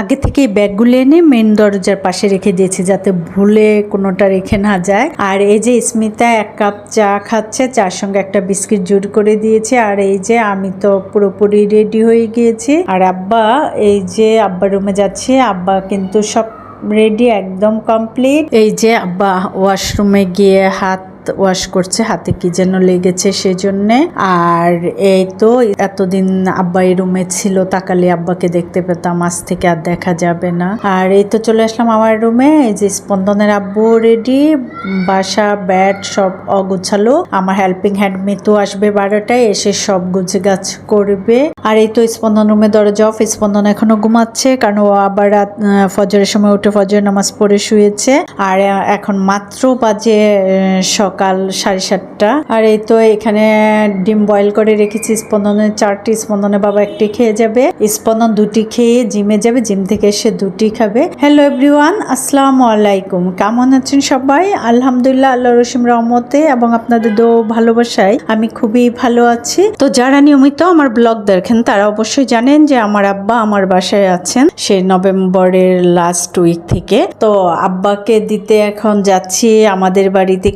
আগে থেকে ব্যাগগুলো এনে মেন দরজার পাশে রেখে দিয়েছি যাতে ভুলে কোনোটা রেখে না যায়। আর এই যে স্মিতা এক কাপ চা খাচ্ছে, চার সঙ্গে একটা বিস্কিট জোর করে দিয়েছে। আর এই যে আমি তো পুরোপুরি রেডি হয়ে গিয়েছি। আর আব্বা, এই যে আব্বা রুমে যাচ্ছে, আব্বা কিন্তু সব রেডি একদম কমপ্লিট এই যে আব্বা ওয়াশরুমে গিয়ে হাত ওয়াশ করছে হাতে কি যেন লেগেছে সেজন্যে। আর এই তো এতদিন আব্বা এই রুমে ছিল তাকালে আব্বাকে দেখতে পেতাম আজ থেকে আর দেখা যাবে না। আর এই তো চলে আসলাম আমার রুমে এই যে স্পন্দনের আব্বু রেডি বাসা ব্যাট সব অগোছালো। আমার হেল্পিং হ্যান্ড মিতু আসবে বারোটায় এসে সব গুছে গাছ করবে। আর এই তো স্পন্দন রুমে দরজা অফ স্পন্দন এখনও ঘুমাচ্ছে কারণ ও আবার রাত ফজরের সময় উঠে ফজরের নামাজ পড়ে শুয়েছে। আর এখন মাত্র বাজে আহ, সকাল সাড়ে সাতটা। আর এই তো এখানে ডিম বয়েল করে রেখেছি স্পন্দনে, চারটি স্পন্দনে বাবা একটি খেয়ে যাবে। স্পন্দন দুটি খেয়ে জিমে যাবে, জিম থেকে এসে দুটি খাবে। হ্যালো এভরিওয়ান আসসালামু আলাইকুম। কেমন আছেন সবাই? আলহামদুলিল্লাহ আল্লাহ রসিম রহমতে এবং আপনাদের দো ভালোবাসায় আমি খুবই ভালো আছি। তো যারা নিয়মিত আমার ব্লগ দেখেন, তারা অবশ্যই জানেন যে আমার আব্বা আমার বাসায় আছেন সেই নভেম্বরের লাস্ট উইক থেকে। তো আব্বাকে দিতে এখন যাচ্ছি আমাদের বাড়িতে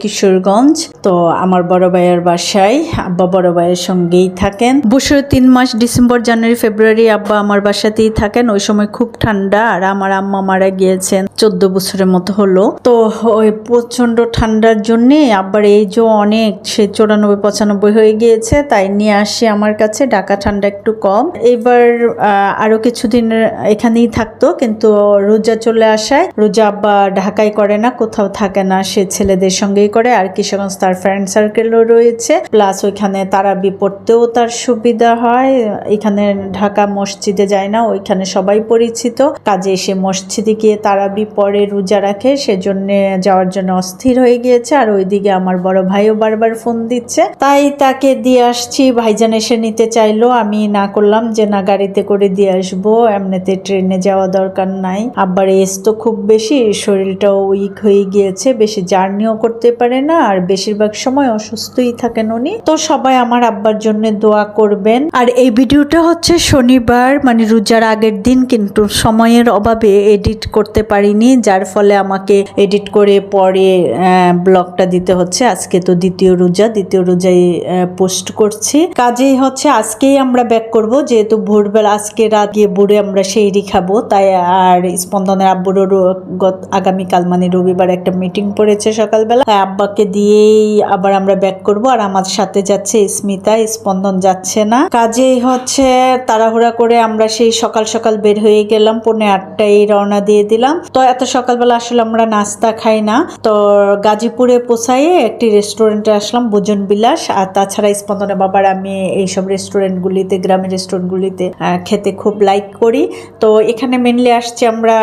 কিশোরগঞ্জ তো আমার বড় ভাইয়ের বাসায় আব্বা বড় ভাইয়ের সঙ্গেই থাকেন। বছর তিন মাস ডিসেম্বর জানুয়ারি ফেব্রুয়ারি আব্বা আমার বাসাতেই থাকেন। ওই সময় খুব ঠান্ডা আর আমার আম্মা মারা গিয়েছেন। চোদ্দ বছরের মতো হলো। তো ওই প্রচণ্ড ঠান্ডার জন্য আবার এই যে অনেক সে চৌরানব্বই পঁচানব্বই হয়ে গিয়েছে তাই নিয়ে আসি আমার কাছে। ঢাকা ঠান্ডা একটু কম। এবার আহ, আরও কিছুদিন এখানেই থাকতো কিন্তু রোজা চলে আসায়। রোজা আব্বা ঢাকায় করে না কোথাও থাকে না। সে ছেলেদের সঙ্গেই করে। আর কিশোরগঞ্জ তার ফ্রেন্ড সার্কেলও রয়েছে। প্লাস ওইখানে তারাবি পড়তেও তার সুবিধা হয়। এখানে ঢাকা মসজিদে যায় না, ওইখানে সবাই পরিচিত। কাজে এসে মসজিদে গিয়ে তারাবি পরে রোজা রাখে, সেজন্য যাওয়ার জন্য অস্থির হয়ে গিয়েছে। আর ওইদিকে আমার বড় ভাইও বারবার ফোন দিচ্ছে। তাই তাকে দিয়ে আসছি, ভাইজান এসে নিতে চাইলো। আমি না করলাম যে, না, গাড়িতে করে দিয়ে আসব, এমনিতে ট্রেনে যাওয়া দরকার নাই। আবার এস তো খুব বেশি, শরীরটাও উইক হয়ে গিয়েছে, বেশি জার্নিও করতে পারে না। আর বেশিরভাগ সময় অসুস্থই থাকেন উনি। তো সবাই আমার আব্বার জন্য দোয়া করবেন। আর এই ভিডিওটা হচ্ছে শনিবার মানে রোজার আগের দিন, কিন্তু সময়ের অভাবে এডিট করতে পারিনি, যার ফলে আমাকে এডিট করে পরে ব্লগটা দিতে হচ্ছে। আজকে তো দ্বিতীয় রোজা, দ্বিতীয় রোজায় পোস্ট করছি। কাজেই হচ্ছে আজকেই আমরা ব্যাক করব, যেহেতু ভোরবেলা, আজকে রাত গিয়ে ভোরে আমরা সেইরি খাব। তাই আর স্পন্দনের আব্বুরও আগামীকাল মানে রবিবার একটা মিটিং পড়েছে সকালবেলা। তাই আব্বাকে দিয়েই আবার আমরা ব্যাক করব। আর আমার সাথে যাচ্ছে স্মিতা, স্পন্দন যাচ্ছে না। কাজেই হচ্ছে তাড়াহুড়া করে আমরা সেই সকাল সকাল বের হয়ে গেলাম, পৌনে আটটায় রওনা দিয়ে দিলাম। তো এত সকালবেলা আসলে আমরা নাস্তা খাই না। তো গাজীপুরে পোষায়ে একটি রেস্টুরেন্টে আসলাম, ভোজন বিলাস। আর তাছাড়া স্পন্দনের বাবার আমি এইসব রেস্টুরেন্টগুলিতে গ্রামের রেস্টুরেন্টগুলিতে খেতে খুব লাইক করি। তো এখানে মেনলি আসছি আমরা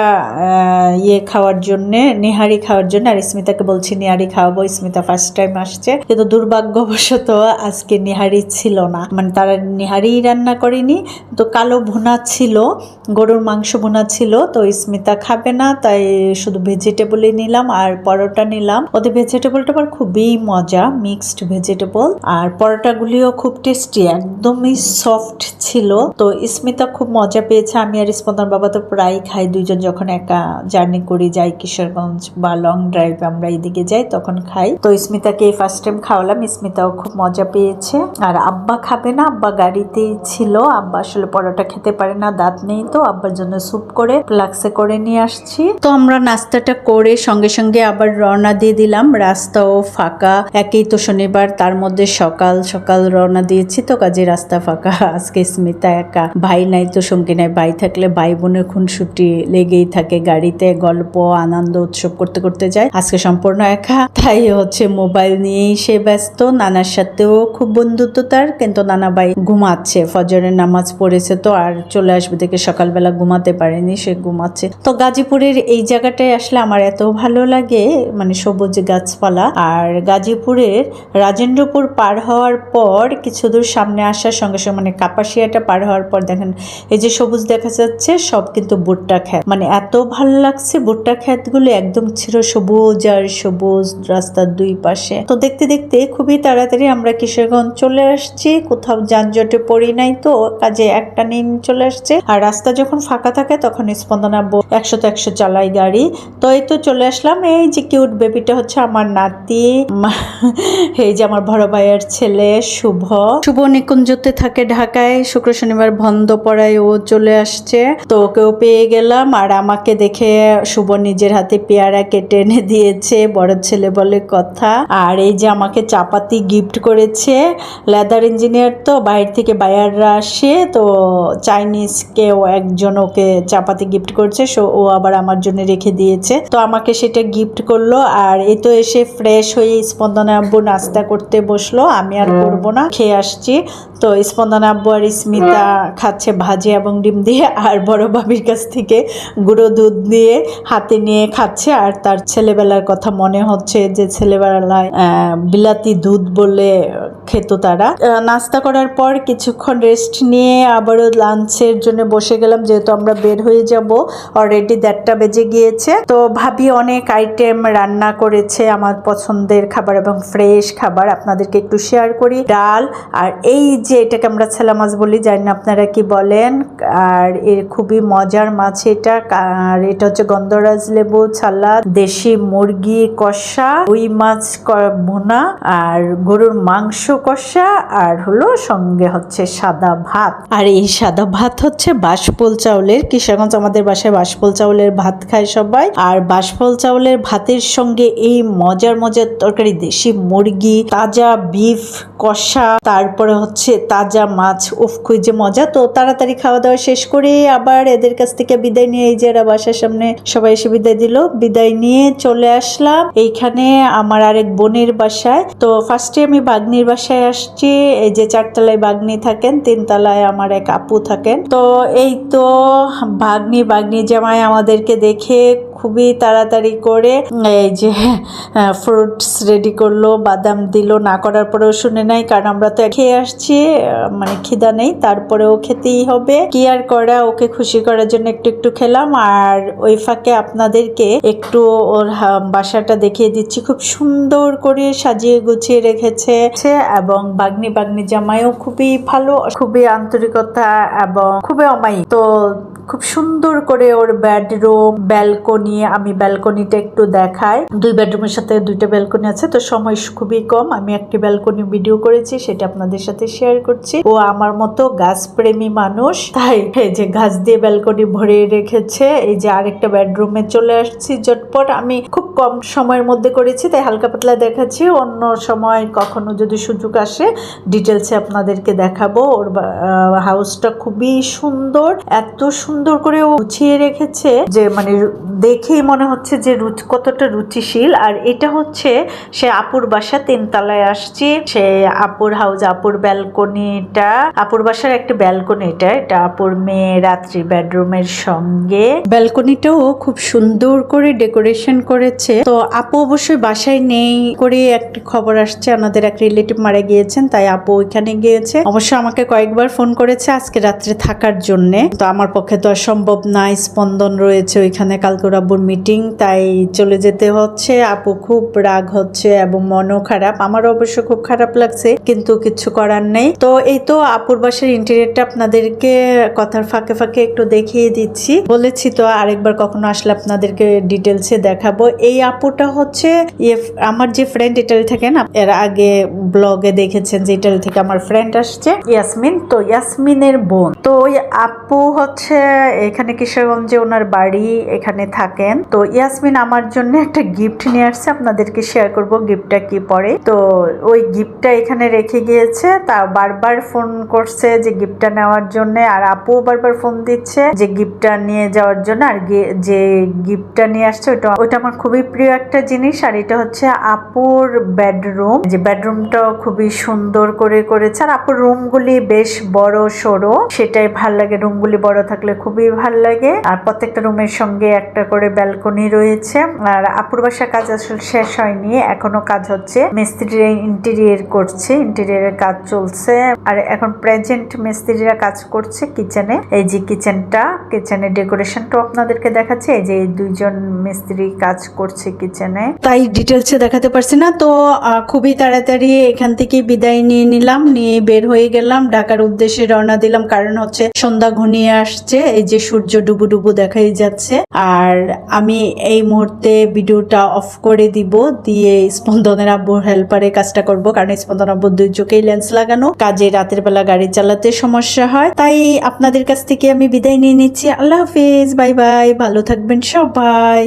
ইয়ে খাওয়ার জন্যে, নেহারি খাওয়ার জন্য। আর স্মিতাকে বলছি, নেহারি খাওয়াবো। স্মিতা ফার্স্ট টাইম আসছে। কিন্তু দুর্ভাগ্যবশত আজকে নেহারি ছিল না। মানে তারা নেহারি রান্না করেনি। তো কালো ভুনা ছিল, গরুর মাংস ভুনা ছিল, তো স্মিতা খাবে না, তাই শুধু ভেজিটেবলই নিলাম আর পরোটা নিলাম। ওদের ভেজিটেবলটা আবার খুবই মজা মিক্সড ভেজিটেবল আর পরোটাগুলিও খুব টেস্টি একদমই সফট ছিল। তো স্মিতা খুব মজা পেয়েছে। আমি আর স্পন্দন বাবা তো প্রায় খাই। দুইজন যখন একা জার্নি করি, যাই কিশোরগঞ্জ বা লং ড্রাইভ আমরা এদিকে যাই, তখন খাই। তো স্মিতাকে ফার্স্ট টাইম খাওয়ালাম। স্মিতাও খুব মজা পেয়েছে। আর আব্বা খাবে না, আব্বা গাড়িতেই ছিল। আব্বা আসলে পরোটা খেতে পারে না, দাঁত নেই তো। আব্বার জন্য স্যুপ করে ফ্লাক্সে করে নিয়ে আসছি। তো আমরা নাস্তাটা করে সঙ্গে সঙ্গে আবার রওনা দিয়ে দিলাম। রাস্তাও ফাঁকা। একই তো শনিবার, তার মধ্যে সকাল সকাল রওনা দিয়েছি তো, কাজে রাস্তা ফাঁকা। আজকে স্মিতা একা। ভাই নাই তো, সঙ্গী নাই। ভাই থাকলে ভাই বোনের খুনসুটি লেগেই থাকে। গাড়িতে গল্প, আনন্দ, উৎসব করতে করতে যায়। আজকে সম্পূর্ণ একা। তাই হচ্ছে মোবাইল নিয়েই সে ব্যস্ত। নানার সাথেও খুব বন্ধুত্ব তার, কিন্তু নানা ভাই ঘুমাচ্ছে। ফজরের নামাজ পড়েছে তো, আর চলে আসবে দেখে সকালবেলা ঘুমাতে পারেনি, সে ঘুমাচ্ছে। তো গাজীপুরের এই জায়গাটায় আসলে আমার এত ভালো লাগে মানে সবুজ গাছপালা। আর গাজীপুরের রাজেন্দ্রপুর পার হওয়ার পর, কিছু দূর সামনে আসার সঙ্গে সঙ্গে মানে কাপাসিয়াটা পার হওয়ার পর দেখেন, এই যে সবুজ দেখা যাচ্ছে, সব কিন্তু ভুট্টা খ্যাত মানে এত ভালো লাগছে, ভুট্টা খ্যাতগুলো একদম ছিল সবুজ, আর সবুজ রাস্তার দুই দুই পাশে। তো দেখতে দেখতে খুবই তাড়াতাড়ি আমরা কিশোরগঞ্জ চলে আসছি। কোথাও যানজটে পড়ি নাই তো, কাজে একটা নিন চলে আসছে। আর রাস্তা যখন ফাঁকা থাকে তখন স্পন্দনা একশো তো একশো চালাই গাড়ি। তো এই তো চলে আসলাম। এই যে কিউট বেবিটা হচ্ছে আমার নাতি। এই যে আমার বড় ভাইয়ের ছেলে শুভ। শুভ নিকুঞ্জতে থাকে ঢাকায়। শুক্র শনিবার বন্ধ পড়ায় ও চলে আসছে। তো ওকেও পেয়ে গেলাম। আর আমাকে দেখে শুভ নিজের হাতে পেয়ারা কেটে এনে দিয়েছে। বড় ছেলে বলে কথা। আর এই যে আমাকে চাপাতি গিফট করেছে লেদার ইঞ্জিনিয়ার তো, বাইরে থেকে বায়াররা আসে, তো চাইনিজ কেউ একজন ওকে চাপাতি গিফট করছে, সো ও আবার আমার জন্য রেখে দিয়েছে। তো আমাকে সেটা গিফট করল, আর এই তো এসে ফ্রেশ হয়ে স্পন্দনা আব্বু নাস্তা করতে বসল। আমি আর করব না, খেয়ে আসছি। তো স্পন্দনা আব্বু আর স্মিতা খাচ্ছে ভাজি এবং ডিম দিয়ে, আর বড় বাবির কাছ থেকে গুঁড়ো দুধ দিয়ে হাতে নিয়ে খাচ্ছে। আর তার ছেলেবেলার কথা মনে হচ্ছে যে ছেলেবেলায় আহ, বিলাতি দুধ বলে খেত তারা। নাস্তা করার পর কিছুক্ষণ রেস্ট নিয়ে আবারও লাঞ্চের জন্য বসে গেলাম যেহেতু আমরা বের হয়ে যাব। অলরেডি দেড়টা বেজে গিয়েছে। তো ভাবি অনেক আইটেম রান্না করেছে আমার পছন্দের খাবার এবং ফ্রেশ খাবার। আপনাদেরকে একটু শেয়ার করি। ডাল আর এই যে এটাকে আমরা ছেলা মাছ বলি জানি না আপনারা কি বলেন? আর এর খুবই মজার মাছ এটা। আর এটা হচ্ছে গন্ধরাজ লেবু ছালা দেশি মুরগি কষা রুই মাছ ক- ভুনা আর গরুর মাংস কষা আর হলো সঙ্গে হচ্ছে সাদা ভাত। আর এই সাদা ভাত হচ্ছে বাসপোল চাউলের, কিশোরগঞ্জ আমাদের বাসায় বাসপোল চাউলের ভাত খায় সবাই। আর বাসপোল চাউলের ভাতের সঙ্গে এই মজার মজার তরকারি, দেশি মুরগি, তাজা বিফ কষা, তারপরে হচ্ছে তাজা মাছ, উফ যে মজা। তো তাড়াতাড়ি খাওয়া দাওয়া শেষ করে আবার এদের কাছ থেকে বিদায় নিয়ে এই যে এরা বাসার সামনে সবাই এসে বিদায় দিল। বিদায় নিয়ে চলে আসলাম। এইখানে আমার আরেক বোনের বাসায়। তো ফার্স্টে আমি বাগনির বাসায় আসছি। এই যে চারতলায় বাগনি থাকেন, তিনতলায় আমার এক আপু থাকেন। তো এই তো বাগনি বাগনি জামাই আমাদেরকে দেখে খুবই তাড়াতাড়ি করে, এই যে ফ্রুটস রেডি করল, বাদাম দিল, না করার পরেও শুনে নাই, কারণ আমরা তো খেয়ে আসছি মানে খিদা নেই, তারপরেও খেতেই হবে। কি আর করা, ওকে খুশি করার জন্য একটু একটু খেলাম, আর ওই ফাঁকে আপনাদেরকে একটু ওর বাসাটা দেখিয়ে দিচ্ছি। খুব সুন্দর করে সাজিয়ে গুছিয়ে রেখেছে, এবং বাগনি বাগনি জামাইও খুবই ভালো, খুবই আন্তরিকতা এবং খুবই অমায়িক। তো খুব সুন্দর করে ওর বেডরুম ব্যালকনি আমি ব্যালকনিটা একটু দেখাই। দুই বেডরুমের সাথে দুইটা ব্যালকনি আছে, তো সময় খুবই কম। আমি একটি ব্যালকনি ভিডিও করেছি, সেটা আপনাদের সাথে শেয়ার করছি। ও আমার মতো গাছ প্রেমী মানুষ, তাই যে গাছ দিয়ে ব্যালকনি ভরে রেখেছে, এই যে আরেকটা বেডরুমে চলে আসছি জটপট আমি খুব কম সময়ের মধ্যে করেছি, তাই হালকা পাতলা দেখাচ্ছি। অন্য সময় কখনো যদি সুযোগ আসে ডিটেলসে আপনাদেরকে দেখাবো। ওর হাউসটা খুবই সুন্দর। এত সুন্দর করে ও গুছিয়ে রেখেছে যে মানে রু- দেখেই মনে হচ্ছে যে রুচ- কতটা রুচিশীল। আর এটা হচ্ছে সে আপুর বাসা, তিনতলায় আসছি। সে আপুর হাউস আপুর ব্যালকনিটা আপুর বাসার একটা ব্যালকনি এটা। এটা আপুর মেয়ে রাত্রি বেডরুমের সঙ্গে। ব্যালকনিটাও খুব সুন্দর করে ডেকোরেশন করেছে। তো আপু অবশ্যই বাসায় নেই করে একটি খবর আসছে। আমাদের এক রিলেটিভ মারা গিয়েছেন, তাই আপু ওইখানে গিয়েছে। অবশ্য আমাকে কয়েকবার ফোন করেছে আজকে রাত্রে থাকার জন্য। তো আমার পক্ষে তো আর সম্ভব না, স্পন্দন রয়েছে ওইখানে কালকে ওর আব্বুর মিটিং তাই চলে যেতে হচ্ছে। আপু খুব রাগ হচ্ছে এবং মনও খারাপ। আমার অবশ্য খুব খারাপ লাগছে, কিন্তু কিছু করার নেই। তো এই তো আপুর বাসার ইন্টেরিয়রটা আপনাদেরকে কথার ফাঁকে ফাঁকে একটু দেখিয়ে দিচ্ছি। বলেছি তো আরেকবার কখনো আসলে আপনাদেরকে ডিটেলসে দেখাবো। এই আপুটা হচ্ছে ইয়ে আমার যে ফ্রেন্ড ইটালি থাকে না, এর আগে ব্লগে দেখেছেন যে ইটালি থেকে আমার ফ্রেন্ড আসছে ইয়াসমিন তো ইয়াসমিনের বোন। তো ওই আপু হচ্ছে এখানে কিশোরগঞ্জে ওনার বাড়ি, এখানে থাকেন। তো ইয়াসমিন আমার জন্য একটা গিফট নিয়ে আসছে। আপনাদেরকে শেয়ার করব গিফটটা কি পরে। তো ওই গিফটটা এখানে রেখে গিয়েছে। তা বারবার ফোন করছে যে গিফটটা নেওয়ার জন্য। আর আপু বারবার ফোন দিচ্ছে যে গিফটটা নিয়ে যাওয়ার জন্য। আর যে গিফটটা নিয়ে আসছে, ওটা ওটা আমার খুবই প্রিয় একটা জিনিস। আর এটা হচ্ছে আপুর বেডরুম যে বেডরুমটাও খুবই সুন্দর করে করেছে। আর আপুর রুমগুলি বেশ বড় সরো সেটাই ভালো লাগে। রুমগুলি বড় থাকলে খুবই ভালো লাগে। আর প্রত্যেকটা রুমের সঙ্গে একটা করে ব্যালকনি রয়েছে, আর আপুর বাসা কাজ আসলে শেষ হয়নি, এখনও কাজ হচ্ছে। মিস্ত্রিরা ইন্টেরিয়ার করছে ইন্টেরিয়রের কাজ চলছে, আর এখন প্রেজেন্ট মিস্ত্রিরা কাজ করছে কিচেনে এই যে কিচেনটা কিচেনের ডেকোরেশনটা আপনাদেরকে দেখাচ্ছে, এই যে দুইজন মিস্ত্রি কাজ করছে কিচেনে তাই ডিটেলসে দেখাতে পারছি না, তো খুবই তাড়াতাড়ি এখান থেকে বিদায় নিয়ে নিলাম, নিয়ে বের হয়ে গেলাম, ঢাকার উদ্দেশ্যে রওনা দিলাম, কারণ হচ্ছে সন্ধ্যা ঘনিয়ে আসছে, এই যে সূর্য ডুবু ডুবু দেখাই যাচ্ছে, আর আমি এই মুহূর্তে ভিডিওটা অফ করে দিব, দিয়ে স্পন্দনের আব্বুর হেল্পারে কাজটা করব, কারণ স্পন্দন আব্বুর দুই চোখেই লেন্স লাগানো। কাজে রাতের বেলা গাড়ি চালাতে সমস্যা হয়, তাই আপনাদের কাছ থেকে আমি বিদায় নিয়ে নিচ্ছি। আল্লাহ হাফিজ, বাই বাই, ভালো থাকবেন সবাই।